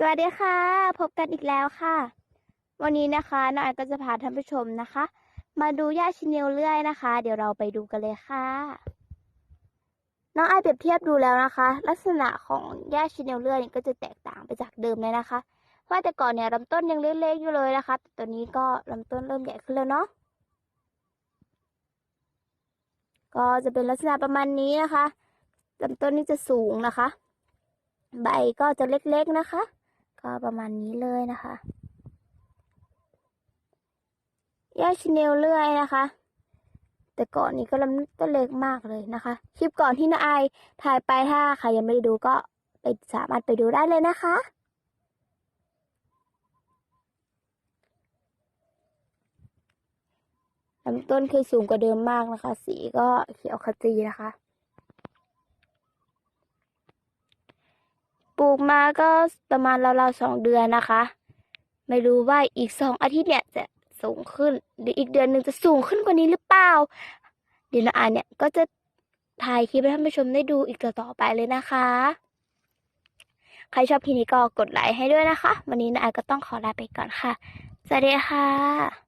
สวัสดีค่ะ พบกันอีกแล้วค่ะ วันนี้นะคะน้องไอก็จะพาท่านผู้ชมนะคะ มาดูหญ้าชิเนลเลื่อยนะคะ เดี๋ยวเราไปดูกันเลยค่ะ น้องไอเปรียบเทียบดูแล้วนะคะ ลักษณะของหญ้าชิเนลเลื่อยนี่ก็จะแตกต่างไปจากเดิมเลยนะคะ ว่าแต่ก่อนเนี่ยลำต้นยังเล็กๆอยู่เลยนะคะแต่ตอนนี้ก็ลำต้นเริ่มใหญ่ขึ้นแล้วเนาะก็จะเป็นลักษณะประมาณนี้นะคะลำต้นนี่จะสูงนะคะ ใบก็จะเล็กๆนะคะ ก็ประมาณนี้เลยนะคะหญ้าชินเนลเลื่อยนะคะ แต่ก่อนนี้ก็ลำต้นเล็กมากเลยนะคะ คลิปก่อนที่น้าอายถ่ายไปถ้าใครยังไม่ได้ดูก็ไปสามารถไปดูได้เลยนะคะลำต้นคือสูงกว่าเดิมมากนะคะ สีก็เขียวขจีนะคะ ปลูกมาก็ประมาณราวๆสองเดือนนะคะ ไม่รู้ว่าอีกสองอาทิตย์เนี่ยจะสูงขึ้น หรืออีกเดือนหนึ่งจะสูงขึ้นกว่านี้หรือเปล่า เดี๋ยวนาอานเนี่ยก็จะถ่ายคลิปให้ท่านผู้ชมได้ดูอีกต่อไปเลยนะคะ ใครชอบคลิปนี้ก็กดไลค์ให้ด้วยนะคะ วันนี้นาอานก็ต้องขอลาไปก่อนค่ะ สวัสดีค่ะ